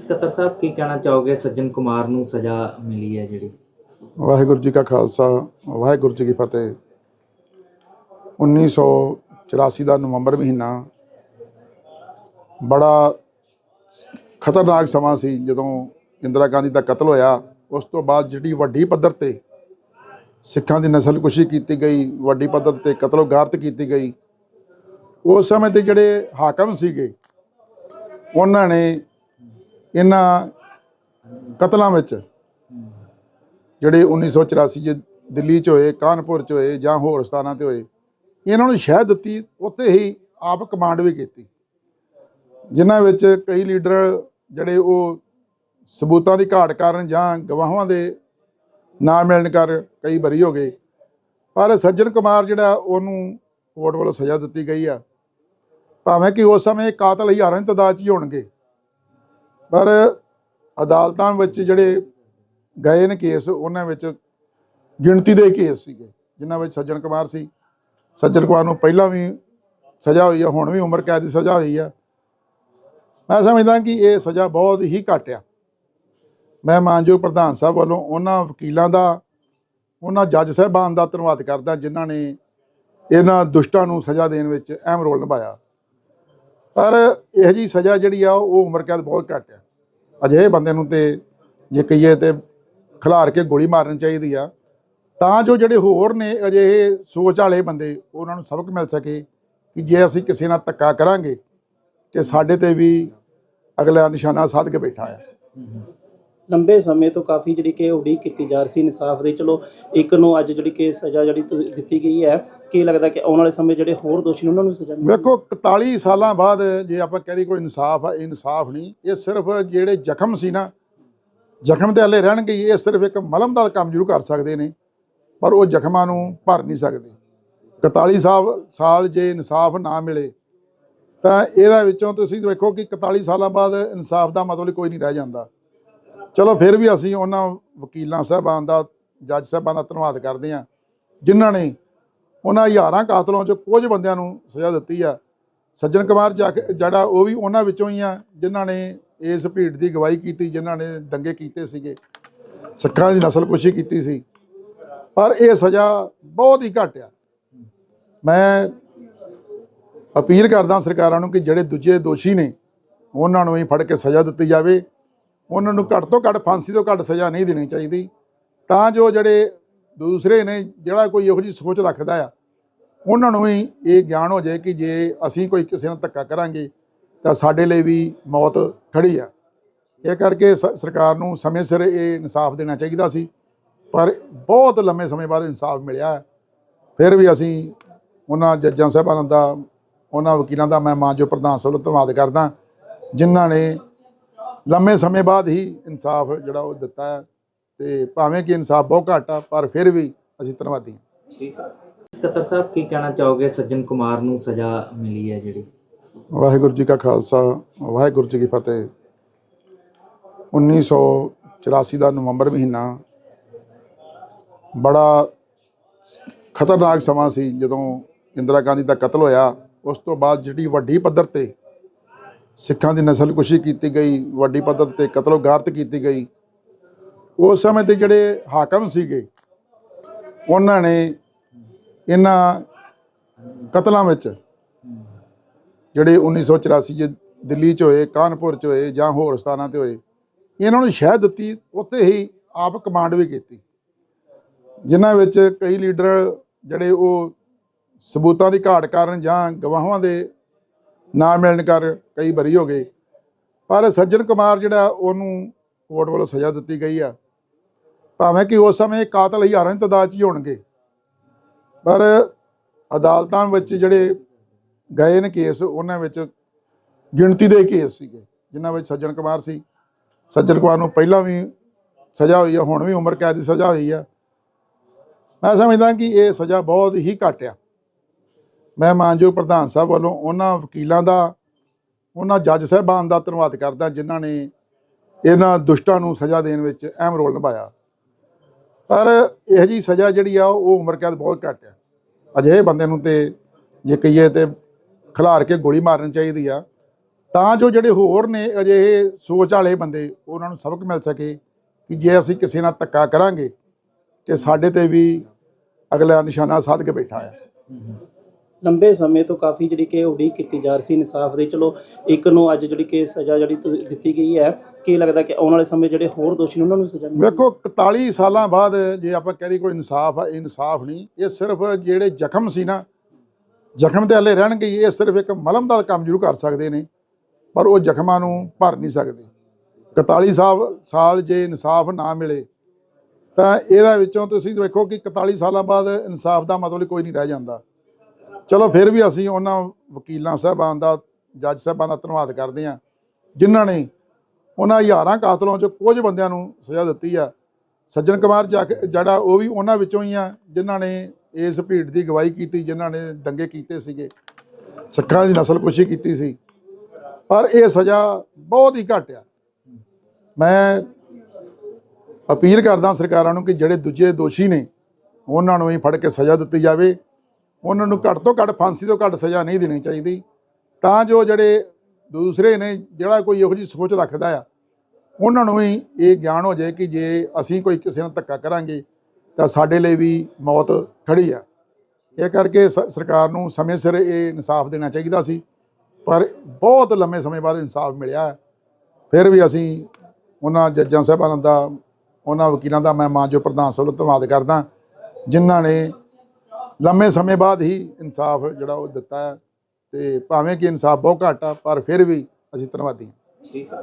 ਸਕੱਤਰ ਸਾਹਿਬ, ਕੀ ਕਹਿਣਾ ਚਾਹੋਗੇ? ਸੱਜਣ ਕੁਮਾਰ ਨੂੰ ਸਜ਼ਾ ਮਿਲੀ ਹੈ ਜਿਹੜੀ। ਵਾਹਿਗੁਰੂ ਜੀ ਕਾ ਖਾਲਸਾ, ਵਾਹਿਗੁਰੂ ਜੀ ਕੀ ਫਤਿਹ। 1984 ਦਾ ਨਵੰਬਰ ਮਹੀਨਾ ਬੜਾ ਖਤਰਨਾਕ ਸਮਾਂ ਸੀ। ਜਦੋਂ ਇੰਦਰਾ ਗਾਂਧੀ ਦਾ ਕਤਲ ਹੋਇਆ, ਉਸ ਤੋਂ ਬਾਅਦ ਜਿਹੜੀ ਵੱਡੀ ਪੱਧਰ ਤੇ ਸਿੱਖਾਂ ਦੀ ਨਸਲਕੁਸ਼ੀ ਕੀਤੀ ਗਈ, ਵੱਡੀ ਪੱਧਰ ਤੇ ਕਤਲੋਗਾਰਤ ਕੀਤੀ ਗਈ, ਉਸ ਸਮੇਂ ਦੇ ਜਿਹੜੇ ਹਾਕਮ ਸੀਗੇ, ਉਹਨਾਂ ਨੇ ਇਹਨਾਂ ਕਤਲਾਂ ਵਿੱਚ, ਜਿਹੜੇ 1984 ਚ ਦਿੱਲੀ ਚ ਹੋਏ, ਕਾਨਪੁਰ ਚ ਹੋਏ ਜਾਂ ਹੋਰ ਸਥਾਨਾਂ ਤੇ ਹੋਏ, ਇਹਨਾਂ ਨੂੰ ਸ਼ਹਿ ਦਿੱਤੀ, ਉੱਥੇ ਹੀ ਆਪ ਕਮਾਂਡ ਵੀ ਕੀਤੀ। ਜਿਨ੍ਹਾਂ ਵਿੱਚ ਕਈ ਲੀਡਰ ਜਿਹੜੇ ਉਹ ਸਬੂਤਾਂ ਦੀ ਘਾਟ ਕਾਰਨ ਜਾਂ ਗਵਾਹਾਂ ਦੇ ਨਾ ਮਿਲਣ ਕਰ ਕਈ ਬਰੀ ਹੋ ਗਏ। ਪਰ ਸੱਜਣ ਕੁਮਾਰ ਜਿਹੜਾ ਉਹਨੂੰ ਕੋਰਟ ਵੱਲੋਂ ਸਜ਼ਾ ਦਿੱਤੀ ਗਈ ਆ। ਭਾਵੇਂ ਕਿ ਉਸ ਸਮੇਂ ਕਾਤਲ ਹਜ਼ਾਰਾਂ ਦੀ ਤਾਦਾਦ 'ਚ ਹੀ ਹੋਣਗੇ। ਪਰ ਅਦਾਲਤਾਂ ਵਿੱਚ ਜਿਹੜੇ ਗਏ ਨੇ ਕੇਸ, ਉਹਨਾਂ ਵਿੱਚ ਗਿਣਤੀ ਦੇ ਕੇਸ ਸੀਗੇ, ਜਿਨ੍ਹਾਂ ਵਿੱਚ ਸੱਜਣ ਕੁਮਾਰ ਸੀ। ਸੱਜਣ ਕੁਮਾਰ ਨੂੰ ਪਹਿਲਾਂ ਵੀ ਸਜ਼ਾ ਹੋਈ ਆ, ਹੁਣ ਵੀ ਉਮਰ ਕੈਦ ਦੀ ਸਜ਼ਾ ਹੋਈ ਆ। ਮੈਂ ਸਮਝਦਾ ਕਿ ਇਹ ਸਜ਼ਾ ਬਹੁਤ ਹੀ ਘੱਟ ਆ। ਮੈਂ ਮਾਨਯੋਗ ਪ੍ਰਧਾਨ ਸਾਹਿਬ ਵੱਲੋਂ ਉਹਨਾਂ ਵਕੀਲਾਂ ਦਾ, ਉਹਨਾਂ ਜੱਜ ਸਾਹਿਬਾਨ ਦਾ ਧੰਨਵਾਦ ਕਰਦਾ, ਜਿਨ੍ਹਾਂ ਨੇ ਇਹਨਾਂ ਦੁਸ਼ਟਾਂ ਨੂੰ ਸਜ਼ਾ ਦੇਣ ਵਿੱਚ ਅਹਿਮ ਰੋਲ ਨਿਭਾਇਆ। ਪਰ ਇਹ ਜੀ ਸਜ਼ਾ ਜਿਹੜੀ ਆ, ਉਹ ਉਮਰ ਕੈਦ ਬਹੁਤ ਘੱਟ ਆ। ਅਜਿਹੇ ਬੰਦੇ ਨੂੰ ਤੇ ਜੇ ਕਹੀਏ ਤੇ ਖਿਲਾਰ ਕੇ ਗੋਲੀ ਮਾਰਨੀ ਚਾਹੀਦੀ ਆ। ਤਾਂ ਜੋ ਜਿਹੜੇ ਹੋਰ ਨੇ ਅਜਿਹੇ ਸੋਚ ਵਾਲੇ ਬੰਦੇ, ਉਹਨਾਂ ਨੂੰ ਸਬਕ ਮਿਲ ਸਕੇ ਕਿ ਜੇ ਅਸੀਂ ਕਿਸੇ ਨਾਲ ਧੱਕਾ ਕਰਾਂਗੇ, ਤੇ ਸਾਡੇ ਤੇ ਵੀ ਅਗਲਾ ਨਿਸ਼ਾਨਾ ਸਾਧ ਕੇ ਬੈਠਾ ਆ। ਲੰਬੇ ਸਮੇਂ ਤੋਂ ਕਾਫੀ ਜਿਹੜੀ ਕਿ ਉਡੀਕ ਕੀਤੀ ਜਾ ਰਹੀ ਸੀ ਇਨਸਾਫ ਦੀ। ਚਲੋ ਇੱਕ ਨੂੰ ਅੱਜ ਜਿਹੜੀ ਕਿ ਸਜ਼ਾ ਜਿਹੜੀ ਤੁ- ਦਿੱਤੀ ਗਈ ਹੈ ਕੀ ਲੱਗਦਾ ਕਿ ਆਉਣ ਵਾਲੇ ਸਮੇਂ ਜਿਹੜੇ ਹੋਰ ਦੋਸ਼ੀ ਨੇ ਉਹਨਾਂ ਨੂੰ ਵੀ ਸਜ਼ਾ ਮਿਲੇ ਵੇਖੋ 41 ਸਾਲਾਂ ਬਾਅਦ ਜੇ ਆਪਾਂ ਕਹਿ ਕਹਦੇ ਕੋਈ ਇਨਸਾਫ ਆ ਇਹ ਇਨਸਾਫ ਨਹੀਂ। ਇਹ ਸਿਰਫ ਜਿਹੜੇ ਜ਼ਖਮ ਸੀ ਨਾ ਜ਼ਖਮ ਤੇ ਹਲੇ ਰਹਿਣਗੇ ਹੀ, ਇਹ ਸਿਰਫ ਇੱਕ ਮਲਮ ਦਾ ਕੰਮ ਜ਼ਰੂਰ ਕਰ ਸਕਦੇ ਨੇ ਪਰ ਉਹ ਜ਼ਖਮਾਂ ਨੂੰ ਭਰ ਨਹੀਂ ਸਕਦੇ। 41 ਸਾਲ ਸਾਲ ਜੇ ਇਨਸਾਫ ਨਾ ਮਿਲੇ ਤਾਂ ਇਹਦਾ ਵਿੱਚੋਂ ਤੁਸੀਂ ਵੇਖੋ ਕਿ 41 ਸਾਲਾਂ ਬਾਅਦ ਇਨਸਾਫ ਦਾ ਮਤਲਬ ਕੋਈ ਨਹੀਂ ਰਹਿ ਜਾਂਦਾ। ਚਲੋ ਫਿਰ ਵੀ ਅਸੀਂ ਉਹਨਾਂ ਵਕੀਲਾਂ ਸਾਹਿਬਾਂ ਦਾ, ਜੱਜ ਸਾਹਿਬਾਂ ਦਾ ਧੰਨਵਾਦ ਕਰਦੇ ਹਾਂ, ਜਿਨ੍ਹਾਂ ਨੇ ਉਹਨਾਂ ਹਜ਼ਾਰਾਂ ਕਾਤਲਾਂ ਚੋਂ ਕੁਝ ਬੰਦਿਆਂ ਨੂੰ ਸਜ਼ਾ ਦਿੱਤੀ ਆ। ਸੱਜਣ ਕੁਮਾਰ ਜਾ ਜਿਹੜਾ ਉਹ ਵੀ ਉਹਨਾਂ ਵਿੱਚੋਂ ਹੀ ਆ, ਜਿਨ੍ਹਾਂ ਨੇ ਇਸ ਭੀੜ ਦੀ ਗਵਾਹੀ ਕੀਤੀ, ਜਿਨ੍ਹਾਂ ਨੇ ਦੰਗੇ ਕੀਤੇ ਸੀਗੇ। ਸਿੱਖਾਂ ਦੀ ਨਸਲਕੁਸ਼ੀ ਕੀਤੀ ਸੀ। ਪਰ ਇਹ ਸਜ਼ਾ ਬਹੁਤ ਹੀ ਘੱਟ ਆ। ਮੈਂ ਅਪੀਲ ਕਰਦਾ ਸਰਕਾਰਾਂ ਨੂੰ ਕਿ ਜਿਹੜੇ ਦੂਜੇ ਦੋਸ਼ੀ ਨੇ, ਉਹਨਾਂ ਨੂੰ ਹੀ ਫੜ ਕੇ ਸਜ਼ਾ ਦਿੱਤੀ ਜਾਵੇ। ਉਹਨਾਂ ਨੂੰ ਘੱਟ ਤੋਂ ਘੱਟ ਫਾਂਸੀ ਤੋਂ ਘੱਟ ਸਜ਼ਾ ਨਹੀਂ ਦੇਣੀ ਚਾਹੀਦੀ। ਤਾਂ ਜੋ ਜਿਹੜੇ ਦੂਸਰੇ ਨੇ, ਜਿਹੜਾ ਕੋਈ ਇਹੋ ਜਿਹੀ ਸੋਚ ਰੱਖਦਾ ਆ, ਉਹਨਾਂ ਨੂੰ ਵੀ ਇਹ ਗਿਆਨ ਹੋ ਜਾਏ ਕਿ ਜੇ ਅਸੀਂ ਕੋਈ ਕਿਸੇ ਨਾਲ ਧੱਕਾ ਕਰਾਂਗੇ, ਤਾਂ ਸਾਡੇ ਲਈ ਵੀ ਮੌਤ ਖੜੀ ਆ। ਇਹ ਕਰਕੇ ਸਰਕਾਰ ਨੂੰ ਸਮੇਂ ਸਿਰ ਇਹ ਇਨਸਾਫ ਦੇਣਾ ਚਾਹੀਦਾ ਸੀ। ਪਰ ਬਹੁਤ ਲੰਮੇ ਸਮੇਂ ਬਾਅਦ ਇਨਸਾਫ ਮਿਲਿਆ। ਫਿਰ ਵੀ ਅਸੀਂ ਉਹਨਾਂ ਜੱਜਾਂ ਸਾਹਿਬਾਨਾਂ ਦਾ, ਉਹਨਾਂ ਵਕੀਲਾਂ ਦਾ ਮੈਂ ਮਾਂ ਜੋ ਪ੍ਰਧਾਨ ਸਭ ਵੱਲੋਂ ਧੰਨਵਾਦ ਕਰਦਾ, ਜਿਨ੍ਹਾਂ ਨੇ ਲੰਮੇ ਸਮੇਂ ਬਾਅਦ ਹੀ ਇਨਸਾਫ ਜਿਹੜਾ ਉਹ ਦਿੱਤਾ ਹੈ ਤੇ ਭਾਵੇਂ ਕਿ ਇਨਸਾਫ ਬਹੁਤ ਘੱਟ ਆ ਪਰ ਫਿਰ ਵੀ ਅਸੀਂ ਧੰਨਵਾਦੀ ਹਾਂ। ਠੀਕ ਹੈ ਸਕੱਤਰ ਸਾਹਿਬ ਕੀ ਕਹਿਣਾ ਚਾਹੋਗੇ? ਸੱਜਣ ਕੁਮਾਰ ਨੂੰ ਸਜ਼ਾ ਮਿਲੀ ਹੈ ਜਿਹੜੀ। ਵਾਹਿਗੁਰੂ ਜੀ ਕਾ ਖਾਲਸਾ ਵਾਹਿਗੁਰੂ ਜੀ ਕੀ ਫਤਿਹ। 1984 ਦਾ ਨਵੰਬਰ ਮਹੀਨਾ ਬੜਾ ਖਤਰਨਾਕ ਸਮਾਂ ਸੀ ਜਦੋਂ ਇੰਦਰਾ ਗਾਂਧੀ ਦਾ ਕਤਲ ਹੋਇਆ। ਉਸ ਤੋਂ ਬਾਅਦ ਜਿਹੜੀ ਵੱਡੀ ਪੱਧਰ ਤੇ ਸਿੱਖਾਂ ਦੀ ਨਸਲਕੁਸ਼ੀ ਕੀਤੀ ਗਈ, ਵੱਡੀ ਪੱਧਰ ਤੇ ਕਤਲੋਗਾਰਤ ਕੀਤੀ ਗਈ। ਉਸ ਸਮੇਂ 'ਤੇ ਜਿਹੜੇ ਹਾਕਮ ਸੀਗੇ, ਉਹਨਾਂ ਨੇ ਇਹਨਾਂ ਕਤਲਾਂ ਵਿੱਚ ਜਿਹੜੇ 1984 ਚ ਦਿੱਲੀ ਚ ਹੋਏ, ਕਾਨਪੁਰ ਚ ਹੋਏ ਜਾਂ ਹੋਰ ਸਥਾਨਾਂ ਤੇ ਹੋਏ, ਇਹਨਾਂ ਨੂੰ ਸ਼ਹਿ ਦਿੱਤੀ, ਉੱਥੇ ਹੀ ਆਪ ਕਮਾਂਡ ਵੀ ਕੀਤੀ। ਜਿਨ੍ਹਾਂ ਵਿੱਚ ਕਈ ਲੀਡਰ ਜਿਹੜੇ ਉਹ ਸਬੂਤਾਂ ਦੀ ਘਾਟ ਕਾਰਨ ਜਾਂ ਗਵਾਹਾਂ ਦੇ ਨਾ ਮਿਲਣ ਕਰ ਕਈ ਬਰੀ ਹੋ ਗਏ। ਪਰ ਸੱਜਣ ਕੁਮਾਰ ਜਿਹੜਾ ਉਹਨੂੰ ਕੋਰਟ ਵੱਲੋਂ ਸਜ਼ਾ ਦਿੱਤੀ ਗਈ ਆ। ਭਾਵੇਂ ਕਿ ਉਸ ਸਮੇਂ ਕਾਤਲ ਹਜ਼ਾਰਾਂ ਦੀ ਤਾਦਾਦ 'ਚ ਹੀ ਹੋਣਗੇ। ਪਰ ਅਦਾਲਤਾਂ ਵਿੱਚ ਜਿਹੜੇ ਗਏ ਨੇ ਕੇਸ, ਉਹਨਾਂ ਵਿੱਚ ਗਿਣਤੀ ਦੇ ਕੇਸ ਸੀਗੇ, ਜਿਨ੍ਹਾਂ ਵਿੱਚ ਸੱਜਣ ਕੁਮਾਰ ਸੀ। ਸੱਜਣ ਕੁਮਾਰ ਨੂੰ ਪਹਿਲਾਂ ਵੀ ਸਜ਼ਾ ਹੋਈ ਆ, ਹੁਣ ਵੀ ਉਮਰ ਕੈਦ ਦੀ ਸਜ਼ਾ ਹੋਈ ਆ। ਮੈਂ ਸਮਝਦਾ ਕਿ ਇਹ ਸਜ਼ਾ ਬਹੁਤ ਹੀ ਘੱਟ ਆ। ਮੈਂ ਮਾਨਯੋਗ ਪ੍ਰਧਾਨ ਸਾਹਿਬ ਵੱਲੋਂ ਉਹਨਾਂ ਵਕੀਲਾਂ ਦਾ, ਉਹਨਾਂ ਜੱਜ ਸਾਹਿਬਾਨ ਦਾ ਧੰਨਵਾਦ ਕਰਦਾ ਜਿਨ੍ਹਾਂ ਨੇ ਇਹਨਾਂ ਦੁਸ਼ਟਾਂ ਨੂੰ ਸਜ਼ਾ ਦੇਣ ਵਿੱਚ ਅਹਿਮ ਰੋਲ ਨਿਭਾਇਆ। ਪਰ ਇਹ ਜੀ ਸਜ਼ਾ ਜਿਹੜੀ ਆ, ਉਹ ਉਮਰ ਕੈਦ ਬਹੁਤ ਘੱਟ ਆ। ਅਜਿਹੇ ਬੰਦੇ ਨੂੰ ਤੇ ਜੇ ਕਹੀਏ ਤੇ ਖਿਲਾਰ ਕੇ ਗੋਲੀ ਮਾਰਨੀ ਚਾਹੀਦੀ ਆ। ਤਾਂ ਜੋ ਜਿਹੜੇ ਹੋਰ ਨੇ ਅਜਿਹੇ ਸੋਚ ਵਾਲੇ ਬੰਦੇ ਉਹਨਾਂ ਨੂੰ ਸਬਕ ਮਿਲ ਸਕੇ ਕਿ ਜੇ ਅਸੀਂ ਕਿਸੇ ਨਾਲ ਧੱਕਾ ਕਰਾਂਗੇ ਤੇ ਸਾਡੇ ਤੇ ਵੀ ਅਗਲਾ ਨਿਸ਼ਾਨਾ ਸਾਧ ਕੇ ਬੈਠਾ ਆ। ਲੰਬੇ ਸਮੇਂ ਤੋਂ ਕਾਫੀ ਜਿਹੜੀ ਕਿ ਉਡੀਕ ਕੀਤੀ ਜਾ ਰਹੀ ਸੀ ਇਨਸਾਫ ਦੀ। ਚਲੋ ਇੱਕ ਨੂੰ ਅੱਜ ਜਿਹੜੀ ਕਿ ਸਜ਼ਾ ਜਿਹੜੀ ਤੁ- ਦਿੱਤੀ ਗਈ ਹੈ ਕੀ ਲੱਗਦਾ ਕਿ ਆਉਣ ਵਾਲੇ ਸਮੇਂ ਜਿਹੜੇ ਹੋਰ ਦੋਸ਼ੀ ਨੇ ਉਹਨਾਂ ਨੂੰ ਵੀ ਸਜ਼ਾ ਮਿਲੇ ਵੇਖੋ 41 ਸਾਲਾਂ ਬਾਅਦ ਜੇ ਆਪਾਂ ਕਹਦੇ ਕੋਈ ਇਨਸਾਫ ਆ ਇਹ ਇਨਸਾਫ ਨਹੀਂ। ਇਹ ਸਿਰਫ ਜਿਹੜੇ ਜ਼ਖਮ ਸੀ ਨਾ ਜ਼ਖਮ ਤੇ ਹਲੇ ਰਹਿਣਗੇ ਹੀ, ਇਹ ਸਿਰਫ ਇੱਕ ਮਲਮ ਦਾ ਕੰਮ ਜ਼ਰੂਰ ਕਰ ਸਕਦੇ ਨੇ ਪਰ ਉਹ ਜ਼ਖਮਾਂ ਨੂੰ ਭਰ ਨਹੀਂ ਸਕਦੇ। 41 ਸਾਲ ਸਾਲ ਜੇ ਇਨਸਾਫ ਨਾ ਮਿਲੇ ਤਾਂ ਇਹਦਾ ਵਿੱਚੋਂ ਤੁਸੀਂ ਵੇਖੋ ਕਿ 41 ਸਾਲਾਂ ਬਾਅਦ ਇਨਸਾਫ ਦਾ ਮਤਲਬ ਕੋਈ ਨਹੀਂ ਰਹਿ ਜਾਂਦਾ। ਚਲੋ ਫਿਰ ਵੀ ਅਸੀਂ ਉਹਨਾਂ ਵਕੀਲਾਂ ਸਾਹਿਬਾਨ ਦਾ, ਜੱਜ ਸਾਹਿਬਾਨ ਦਾ ਧੰਨਵਾਦ ਕਰਦੇ ਹਾਂ, ਜਿਨ੍ਹਾਂ ਨੇ ਉਹਨਾਂ ਹਜ਼ਾਰਾਂ ਕਾਤਲਾਂ ਚੋਂ ਕੁਝ ਬੰਦਿਆਂ ਨੂੰ ਸਜ਼ਾ ਦਿੱਤੀ ਆ। ਸੱਜਣ ਕੁਮਾਰ ਜੱਗ- ਜਿਹੜਾ ਉਹ ਵੀ ਉਹਨਾਂ ਵਿੱਚੋਂ ਹੀ ਆ, ਜਿਨ੍ਹਾਂ ਨੇ ਇਸ ਭੀੜ ਦੀ ਗਵਾਹੀ ਕੀਤੀ, ਜਿਨ੍ਹਾਂ ਨੇ ਦੰਗੇ ਕੀਤੇ ਸੀਗੇ। ਸਿੱਖਾਂ ਦੀ ਨਸਲਕੁਸ਼ੀ ਕੀਤੀ ਸੀ। ਪਰ ਇਹ ਸਜ਼ਾ ਬਹੁਤ ਹੀ ਘੱਟ ਆ। ਮੈਂ ਅਪੀਲ ਕਰਦਾ ਸਰਕਾਰਾਂ ਨੂੰ ਕਿ ਜਿਹੜੇ ਦੂਜੇ ਦੋਸ਼ੀ ਨੇ, ਉਹਨਾਂ ਨੂੰ ਹੀ ਫੜ ਕੇ ਸਜ਼ਾ ਦਿੱਤੀ ਜਾਵੇ। ਉਹਨਾਂ ਨੂੰ ਘੱਟ ਤੋਂ ਘੱਟ ਫਾਂਸੀ ਤੋਂ ਘੱਟ ਸਜ਼ਾ ਨਹੀਂ ਦੇਣੀ ਚਾਹੀਦੀ। ਤਾਂ ਜੋ ਜਿਹੜੇ ਦੂਸਰੇ ਨੇ, ਜਿਹੜਾ ਕੋਈ ਇਹੋ ਜਿਹੀ ਸੋਚ ਰੱਖਦਾ ਆ, ਉਹਨਾਂ ਨੂੰ ਵੀ ਇਹ ਗਿਆਨ ਹੋ ਜਾਏ ਕਿ ਜੇ ਅਸੀਂ ਕੋਈ ਕਿਸੇ ਨਾਲ ਧੱਕਾ ਕਰਾਂਗੇ, ਤਾਂ ਸਾਡੇ ਲਈ ਵੀ ਮੌਤ ਖੜੀ ਆ। ਇਹ ਕਰਕੇ ਸਰਕਾਰ ਨੂੰ ਸਮੇਂ ਸਿਰ ਇਹ ਇਨਸਾਫ ਦੇਣਾ ਚਾਹੀਦਾ ਸੀ। ਪਰ ਬਹੁਤ ਲੰਮੇ ਸਮੇਂ ਬਾਅਦ ਇਨਸਾਫ ਮਿਲਿਆ। ਫਿਰ ਵੀ ਅਸੀਂ ਉਹਨਾਂ ਜੱਜਾਂ ਸਾਹਿਬਾਨਾਂ ਦਾ, ਉਹਨਾਂ ਵਕੀਲਾਂ ਦਾ ਮੈਂ ਮਾਂ ਜੋ ਪ੍ਰਧਾਨ ਸਭ ਸਾਹਿਬ ਧੰਨਵਾਦ ਕਰਦਾ, ਜਿਨ੍ਹਾਂ ਨੇ ਲੰਮੇ ਸਮੇਂ ਬਾਅਦ ਹੀ ਇਨਸਾਫ ਜਿਹੜਾ ਉਹ ਦਿੱਤਾ ਹੈ ਤੇ ਭਾਵੇਂ ਕਿ ਇਨਸਾਫ ਬਹੁਤ ਘੱਟ ਆ, ਪਰ ਫਿਰ ਵੀ ਅਸੀਂ ਧੰਨਵਾਦੀ ਹਾਂ। ਠੀਕ ਹੈ